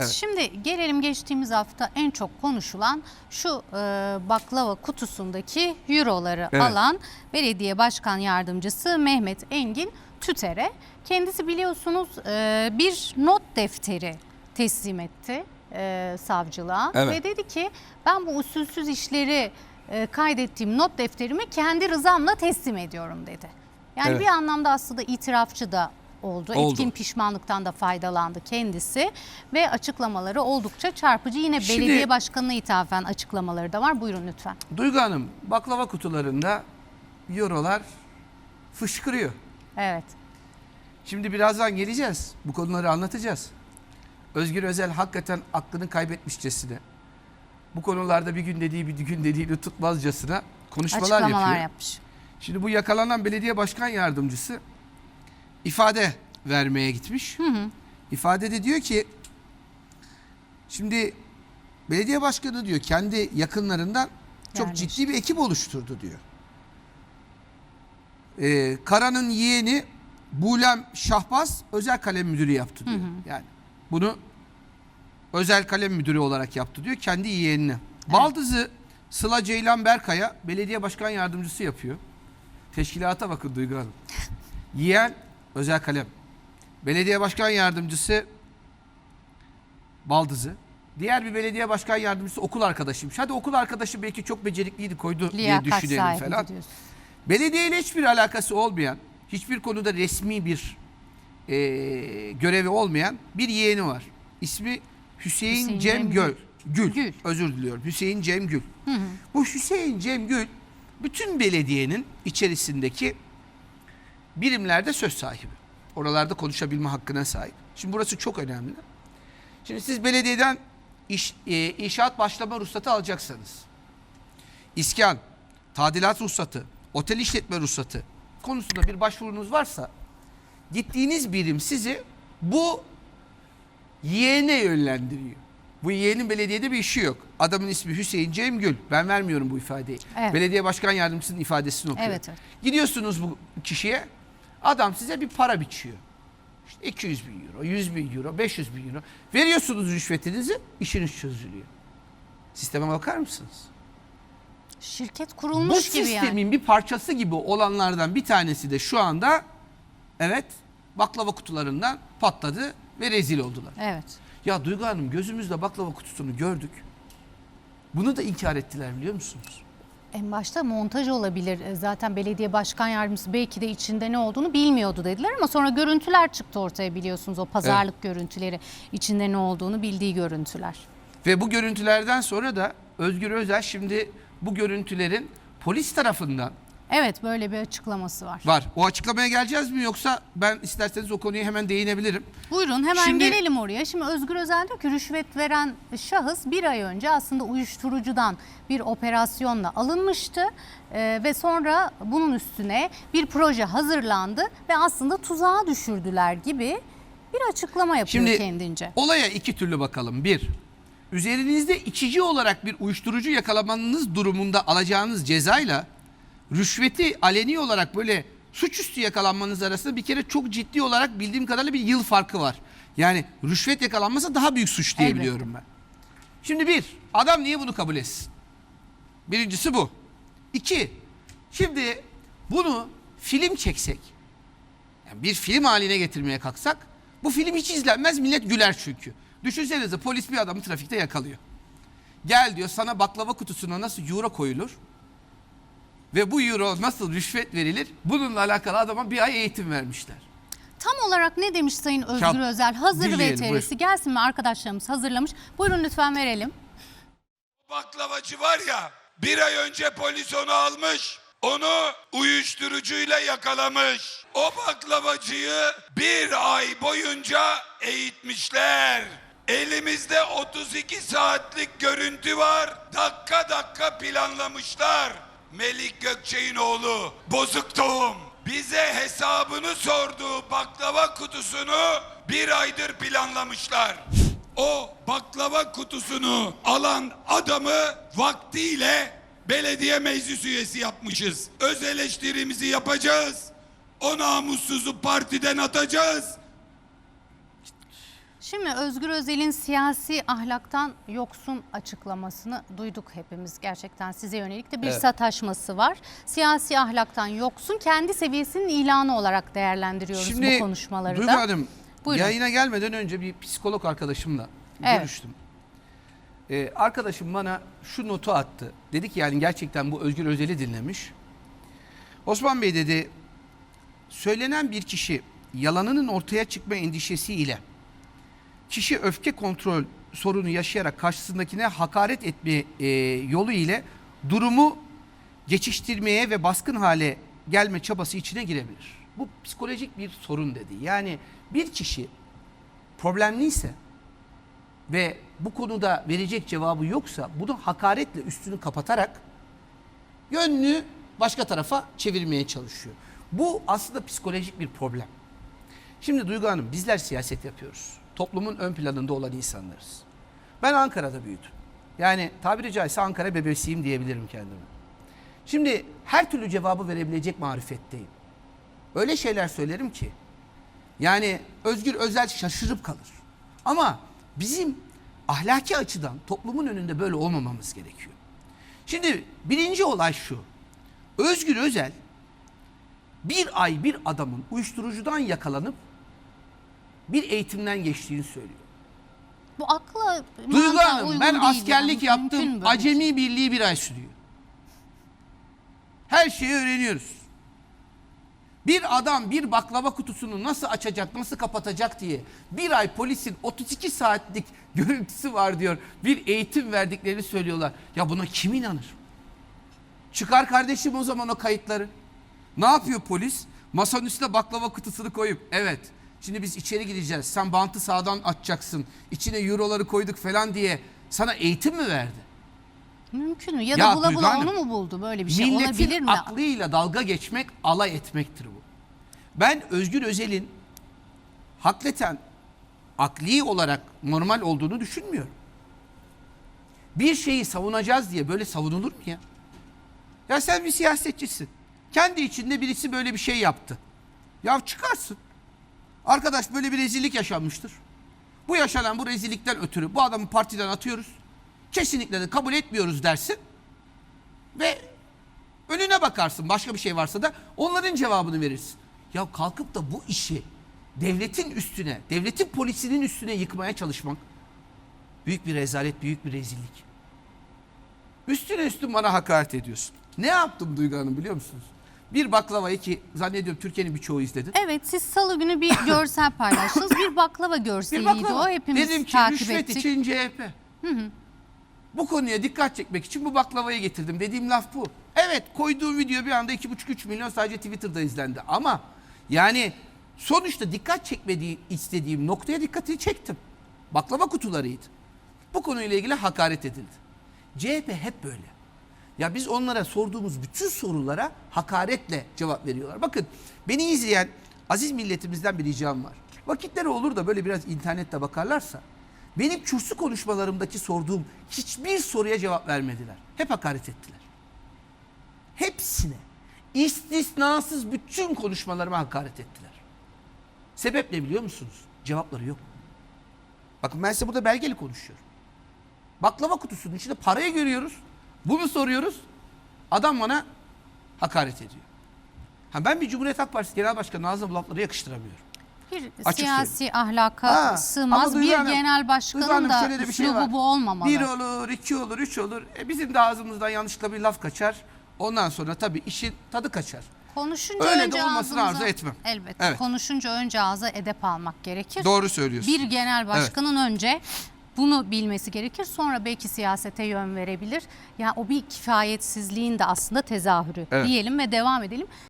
Evet. şimdi gelelim geçtiğimiz hafta en çok konuşulan şu e, baklava kutusundaki euroları Evet. alan belediye başkan yardımcısı Mehmet Engin Tüter'e. Kendisi biliyorsunuz e, bir not defteri teslim etti e, savcılığa Evet. ve dedi ki ben bu usulsüz işleri e, kaydettiğim not defterimi kendi rızamla teslim ediyorum dedi. Yani Evet. bir anlamda aslında itirafçı da oldu. Oldu. Etkin pişmanlıktan da faydalandı kendisi ve açıklamaları oldukça çarpıcı. Yine Şimdi- belediye başkanına ithafen açıklamaları da var. Buyurun lütfen. Duygu Hanım baklava kutularında eurolar fışkırıyor. Evet. Şimdi birazdan geleceğiz. Bu konuları anlatacağız. Özgür Özel hakikaten aklını kaybetmişçesine bu konularda bir gün dediği bir gün dediğini tutmazcasına konuşmalar Açıklamalar yapıyor. yapmış. Şimdi bu yakalanan belediye başkan yardımcısı ifade vermeye gitmiş. İfadede diyor ki şimdi belediye başkanı diyor kendi yakınlarından çok Yerleşti. ciddi bir ekip oluşturdu diyor. Ee, Kara'nın yeğeni Bulem Şahbaz özel kalem müdürü yaptı diyor. Yani bunu özel kalem müdürü olarak yaptı diyor kendi yeğenine. Baldızı Sıla Ceylan Berkaya belediye başkan yardımcısı yapıyor. Teşkilata bakın Duygu Hanım. Yeğen özel kalem. Belediye başkan yardımcısı Baldızı. Diğer bir belediye başkan yardımcısı okul arkadaşıymış. Hadi okul arkadaşı belki çok becerikliydi koydu diye Liyakat düşünelim sahibi falan. diyorsun. Belediyeyle hiçbir alakası olmayan, hiçbir konuda resmi bir e, görevi olmayan bir yeğeni var. İsmi Hüseyin, Hüseyin Cem Cem Göl. Gül. Gül. Özür diliyorum. Hüseyin Cem Gül. Bu Hüseyin Cem Gül bütün belediyenin içerisindeki birimlerde söz sahibi. Oralarda konuşabilme hakkına sahip. Şimdi burası çok önemli. Şimdi siz belediyeden iş, e, inşaat başlama ruhsatı alacaksanız, iskan, tadilat ruhsatı, otel işletme ruhsatı konusunda bir başvurunuz varsa gittiğiniz birim sizi bu yeğene yönlendiriyor. Bu yeğenin belediyede bir işi yok. Adamın ismi Hüseyin Cemgül. Ben vermiyorum bu ifadeyi. Evet. Belediye başkan yardımcısının ifadesini okuyor. Evet, evet. Gidiyorsunuz bu kişiye. Adam size bir para biçiyor. İşte 200 bin euro, 100 bin euro, 500 bin euro. Veriyorsunuz rüşvetinizi, işiniz çözülüyor. Sisteme bakar mısınız? Şirket Bu kurulmuş gibi sistemin yani. bir parçası gibi olanlardan bir tanesi de şu anda evet baklava kutularından patladı ve rezil oldular. Evet. Ya Duygu Hanım gözümüzde baklava kutusunu gördük. Bunu da inkar ettiler biliyor musunuz? En başta montaj olabilir. E, Zaten belediye başkan yardımcısı belki de içinde ne olduğunu bilmiyordu dediler ama sonra görüntüler çıktı ortaya biliyorsunuz o pazarlık görüntüleri. içinde ne olduğunu bildiği görüntüler. Ve bu görüntülerden sonra da Özgür Özel şimdi bu görüntülerin polis tarafından Evet böyle bir açıklaması var. var. O açıklamaya geleceğiz mi yoksa ben isterseniz o konuya hemen değinebilirim. Buyurun hemen Şimdi- gelelim oraya. Şimdi Özgür Özel diyor ki rüşvet veren şahıs bir ay önce aslında uyuşturucudan bir operasyonla alınmıştı. Ee, ve sonra bunun üstüne bir proje hazırlandı ve aslında tuzağa düşürdüler gibi bir açıklama yapıyor Şimdi kendince. olaya iki türlü bakalım. Bir, üzerinizde içici olarak bir uyuşturucu yakalamanız durumunda alacağınız cezayla rüşveti aleni olarak böyle suçüstü yakalanmanız arasında bir kere çok ciddi olarak bildiğim kadarıyla bir yıl farkı var. Yani rüşvet yakalanması daha büyük suç diye Elbette. biliyorum ben. Şimdi bir, adam niye bunu kabul etsin? Birincisi bu. İki, şimdi bunu film çeksek, yani bir film haline getirmeye kalksak bu film hiç izlenmez millet güler çünkü. Düşünsenize polis bir adamı trafikte yakalıyor. Gel diyor sana baklava kutusuna nasıl euro koyulur ve bu euro nasıl rüşvet verilir bununla alakalı adama bir ay eğitim vermişler. Tam olarak ne demiş Sayın Özgür Kağıt Özel? Hazır dinleyelim, VTR'si gelsin mi arkadaşlarımız hazırlamış. Buyurun lütfen verelim. Baklavacı var ya bir ay önce polis onu almış. Onu uyuşturucuyla yakalamış. O baklavacıyı bir ay boyunca eğitmişler. Elimizde 32 saatlik görüntü var. Dakika dakika planlamışlar. Melik Gökçe'nin oğlu bozuk tohum. Bize hesabını sorduğu baklava kutusunu bir aydır planlamışlar. O baklava kutusunu alan adamı vaktiyle belediye meclis üyesi yapmışız. Öz eleştirimizi yapacağız. O namussuzu partiden atacağız. Şimdi Özgür Özel'in siyasi ahlaktan yoksun açıklamasını duyduk hepimiz. Gerçekten size yönelik de bir Evet. sataşması var. Siyasi ahlaktan yoksun kendi seviyesinin ilanı olarak değerlendiriyoruz Şimdi bu konuşmaları da. Hanım Buyurun. yayına gelmeden önce bir psikolog arkadaşımla Evet. görüştüm. Ee, arkadaşım bana şu notu attı. Dedi ki yani gerçekten bu Özgür Özel'i dinlemiş. Osman Bey dedi söylenen bir kişi yalanının ortaya çıkma endişesiyle kişi öfke kontrol sorunu yaşayarak karşısındakine hakaret etme e, yolu ile durumu geçiştirmeye ve baskın hale gelme çabası içine girebilir. Bu psikolojik bir sorun dedi. Yani bir kişi problemliyse ve bu konuda verecek cevabı yoksa bunu hakaretle üstünü kapatarak yönünü başka tarafa çevirmeye çalışıyor. Bu aslında psikolojik bir problem. Şimdi Duygu Hanım bizler siyaset yapıyoruz. Toplumun ön planında olan insanlarız. Ben Ankara'da büyüdüm. Yani tabiri caizse Ankara bebesiyim diyebilirim kendime. Şimdi her türlü cevabı verebilecek marifetteyim. Öyle şeyler söylerim ki yani Özgür Özel şaşırıp kalır. Ama bizim ahlaki açıdan toplumun önünde böyle olmamamız gerekiyor. Şimdi birinci olay şu. Özgür Özel bir ay bir adamın uyuşturucudan yakalanıp bir eğitimden geçtiğini söylüyor. Bu akla Duygu Hanım ben askerlik yaptım. bir Acemi birliği bir ay sürüyor. Her şeyi öğreniyoruz. Bir adam bir baklava kutusunu nasıl açacak, nasıl kapatacak diye bir ay polisin 32 saatlik görüntüsü var diyor. Bir eğitim verdiklerini söylüyorlar. Ya buna kim inanır? Çıkar kardeşim o zaman o kayıtları. Ne yapıyor polis? Masanın üstüne baklava kutusunu koyup evet şimdi biz içeri gideceğiz. Sen bantı sağdan açacaksın. İçine euroları koyduk falan diye sana eğitim mi verdi? Mümkün mü? Ya, Ya da bula Duygu bula Hanım, onu mu buldu? Böyle bir şey Milletin olabilir mi? aklıyla dalga geçmek, alay etmektir bu. Ben Özgür Özel'in hakikaten akli olarak normal olduğunu düşünmüyorum. Bir şeyi savunacağız diye böyle savunulur mu ya? Ya sen bir siyasetçisin. Kendi içinde birisi böyle bir şey yaptı. Ya çıkarsın. Arkadaş böyle bir rezillik yaşanmıştır. Bu yaşanan bu rezillikten ötürü bu adamı partiden atıyoruz. Kesinlikle de kabul etmiyoruz dersin. Ve önüne bakarsın başka bir şey varsa da onların cevabını verirsin. Ya kalkıp da bu işi devletin üstüne, devletin polisinin üstüne yıkmaya çalışmak büyük bir rezalet, büyük bir rezillik. Üstüne üstün bana hakaret ediyorsun. Ne yaptım Duygu Hanım biliyor musunuz? Bir baklavayı ki zannediyorum Türkiye'nin birçoğu izledi. Evet siz salı günü bir görsel paylaştınız. Bir baklava Bir görseliydi baklava. o. Hepimiz Dedim ki takip rüşvet ettik. için CHP. Bu konuya dikkat çekmek için bu baklavayı getirdim. Dediğim laf bu. Evet koyduğum video bir anda 2,5-3 milyon sadece Twitter'da izlendi. Ama yani sonuçta dikkat çekmediği istediğim noktaya dikkatini çektim. Baklava kutularıydı. Bu konuyla ilgili hakaret edildi. CHP hep böyle. Ya biz onlara sorduğumuz bütün sorulara hakaretle cevap veriyorlar. Bakın beni izleyen aziz milletimizden bir ricam var. Vakitleri olur da böyle biraz internette bakarlarsa benim kürsü konuşmalarımdaki sorduğum hiçbir soruya cevap vermediler. Hep hakaret ettiler. Hepsine istisnasız bütün konuşmalarıma hakaret ettiler. Sebep ne biliyor musunuz? Cevapları yok. Bakın ben size burada belgeli konuşuyorum. Baklava kutusunun içinde parayı görüyoruz. Bunu soruyoruz. Adam bana hakaret ediyor. Ha ben bir Cumhuriyet Halk Partisi Genel Başkanı Nazım bu lafları yakıştıramıyorum. Bir Açık siyasi ahlaka Ha, sığmaz. Bir Hanım- genel başkanın Hanım da şöyle de bir şey var. bu olmamalı. Bir olur, iki olur, üç olur. E bizim de ağzımızdan yanlışlıkla bir laf kaçar. Ondan sonra tabii işin tadı kaçar. Konuşunca Öyle de önce olmasını ağzımıza, arzu etmem. Elbette. Evet. Konuşunca önce ağza edep almak gerekir. Doğru söylüyorsun. Bir genel başkanın önce bunu bilmesi gerekir. Sonra belki siyasete yön verebilir. Ya o bir kifayetsizliğin de aslında tezahürü Evet. diyelim ve devam edelim.